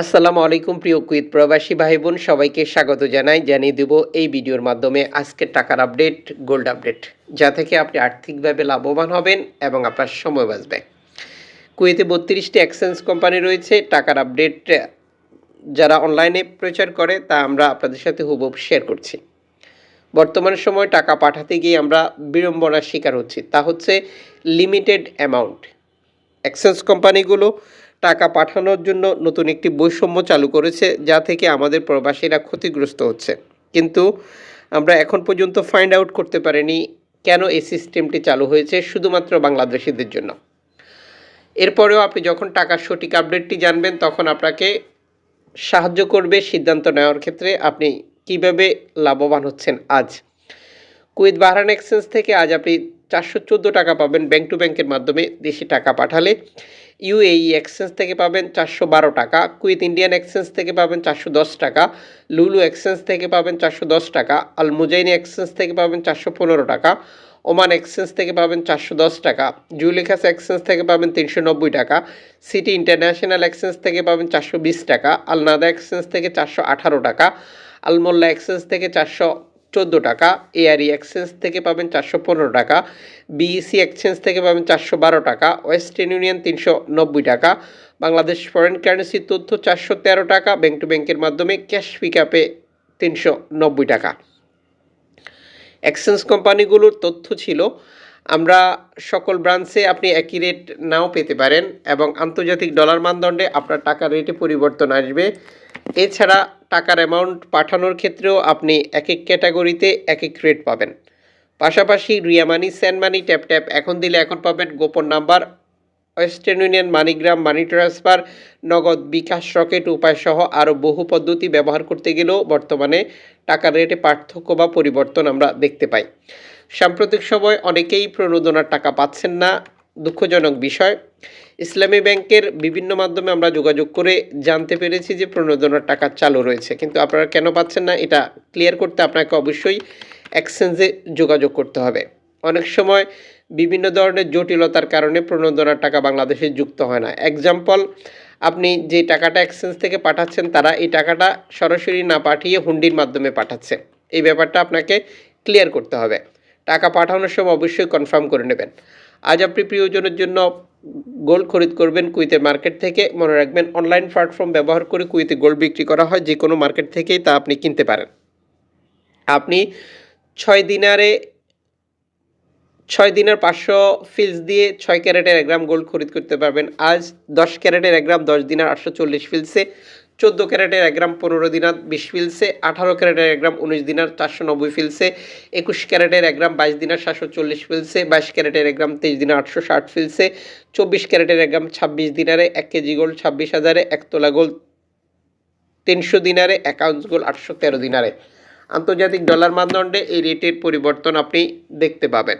আসসালামু আলাইকুম প্রিয় কুইত প্রবাসী ভাই বোন সবাইকে স্বাগত জানাই, জানিয়ে দেব এই ভিডিওর মাধ্যমে আজকের টাকার আপডেট, গোল্ড আপডেট, যা থেকে আপনি আর্থিকভাবে লাভবান হবেন এবং আপনার সময় বাঁচবে। কুয়েতে বত্রিশটি এক্সচেঞ্জ কোম্পানি রয়েছে, টাকার আপডেট, যারা অনলাইনে প্রচার করে, তা আমরা আপনাদের সাথে হুবহু শেয়ার করছি। বর্তমান সময় টাকা পাঠাতে গিয়ে আমরা বিড়ম্বনার শিকার হচ্ছি, তা হচ্ছে লিমিটেড অ্যামাউন্ট এক্সচেঞ্জ কোম্পানিগুলো টাকা পাঠানোর জন্য নতুন একটি বৈষম্য চালু করেছে, যা থেকে আমাদের প্রবাসীরা ক্ষতিগ্রস্ত হচ্ছে। কিন্তু আমরা এখন পর্যন্ত ফাইন্ড আউট করতে পারিনি কেন এই সিস্টেমটি চালু হয়েছে শুধুমাত্র বাংলাদেশিদের জন্য। এরপরেও আপনি যখন টাকার সঠিক আপডেটটি জানবেন, তখন আপনাকে সাহায্য করবে সিদ্ধান্ত নেওয়ার ক্ষেত্রে আপনি কীভাবে লাভবান হচ্ছেন আজ। কুয়েত বাহরান এক্সচেঞ্জ থেকে আজ আপনি চারশো চোদ্দ টাকা পাবেন ব্যাংক টু ব্যাংকের মাধ্যমে দেশে টাকা পাঠালে। ইউএই এক্সচেঞ্জ থেকে পাবেন চারশো বারো টাকা কুইথ ইন্ডিয়ান এক্সচেঞ্জ থেকে পাবেন চারশো দশ টাকা লুলু এক্সচেঞ্জ থেকে পাবেন চারশো দশ টাকা আল মুজাইনি এক্সচেঞ্জ থেকে পাবেন চারশো পনেরো টাকা ওমান এক্সচেঞ্জ থেকে পাবেন চারশো দশ টাকা জুলিখাস এক্সচেঞ্জ থেকে পাবেন তিনশো নব্বই টাকা সিটি ইন্টারন্যাশনাল এক্সচেঞ্জ থেকে পাবেন চারশো বিশ টাকা আলনাদা এক্সচেঞ্জ থেকে চারশো আঠারো টাকা আলমোল্লা এক্সচেঞ্জ থেকে চারশো চোদ্দ টাকা এআরই এক্সচেঞ্জ থেকে পাবেন চারশো পনেরো টাকা বিইসি এক্সচেঞ্জ থেকে পাবেন চারশো বারো টাকা ওয়েস্টার্ন ইউনিয়ন তিনশো নব্বই টাকা, বাংলাদেশ ফরেন কারেন্সির তথ্য চারশো তেরো টাকা ব্যাংক টু ব্যাংকের মাধ্যমে ক্যাশ পিকআপে তিনশো নব্বই টাকা। এক্সচেঞ্জ কোম্পানিগুলোর তথ্য ছিল, আমরা সকল ব্রাঞ্চে আপনি একই রেট নাও পেতে পারেন এবং আন্তর্জাতিক ডলার মানদণ্ডে আপনার টাকার রেটে পরিবর্তন আসবে। এছাড়া টাকার অ্যামাউন্ট পাঠানোর ক্ষেত্রেও আপনি এক এক ক্যাটাগরিতে এক এক রেট পাবেন। পাশাপাশি Ria money send money tap tap এখন দিলে এখন পাবেন গোপন number Western Union MoneyGram money transfer Nagad bKash Rocket উপায় সহ আরও বহু পদ্ধতি ব্যবহার করতে গেলেও বর্তমানে টাকার রেটে পার্থক্য বা পরিবর্তন আমরা দেখতে পাই। সাম্প্রতিক সময় অনেকেই প্রণোদনার টাকা পাচ্ছেন না দুঃখজনক বিষয়। ইসলামী ব্যাংকের বিভিন্ন মাধ্যমে আমরা যোগাযোগ করে জানতে পেরেছি যে প্রণোদনার টাকা চালু রয়েছে। কিন্তু আপনারা কেন পাচ্ছেন না এটা ক্লিয়ার করতে আপনাকে অবশ্যই এক্সচেঞ্জে যোগাযোগ করতে হবে। অনেক সময় বিভিন্ন ধরনের জটিলতার কারণে প্রণোদনার টাকা বাংলাদেশে যুক্ত হয় না। এক্সাম্পল আপনি যে টাকাটা এক্সচেঞ্জ থেকে পাঠাচ্ছেন, তারা এই টাকাটা সরাসরি না পাঠিয়ে হুন্ডির মাধ্যমে পাঠাচ্ছে। এই ব্যাপারটা আপনাকে ক্লিয়ার করতে হবে। টাকা পাঠানোর সময় অবশ্যই কনফার্ম করে নেবেন। আজ আপনি প্রিয়জনের জন্য গোল্ড খরিদ করবেন কুইতে মার্কেট থেকে। মনে রাখবেন, অনলাইন প্ল্যাটফর্ম ব্যবহার করে কুইতে গোল্ড বিক্রি করা হয়, যে কোনো মার্কেট থেকেই তা আপনি কিনতে পারেন। আপনি ছয় দিনারে, ছয় দিনের পাঁচশো ফিলস দিয়ে ছয় ক্যারেটের এক গ্রাম গোল্ড খরিদ করতে পারবেন। আজ দশ ক্যারেটের এক গ্রাম, দশ দিনার আটশো চল্লিশ ফিলসে চোদ্দ ক্যারেটের এক গ্রাম পনেরো দিনার বিশ ফিলসে, আঠারো ক্যারেটের এক গ্রাম উনিশ দিনার চারশো নব্বই ফিলসে, একুশ ক্যারেটের এক গ্রাম বাইশ দিনার সাতশো চল্লিশ ফিলসে, বাইশ ক্যারেটের এক গ্রাম তেইশ দিনার আটশো ষাট ফিলসে, চব্বিশ ক্যারেটের এক গ্রাম ছাব্বিশ দিনারে এক কেজি গোল্ড, ছাব্বিশ হাজারে এক তোলা গোল্ড, তিনশো দিনারে এক আউন্স গোল্ড, আটশো তেরো দিনারে। আন্তর্জাতিক ডলার মানদণ্ডে এই রেটের পরিবর্তন আপনি দেখতে পাবেন।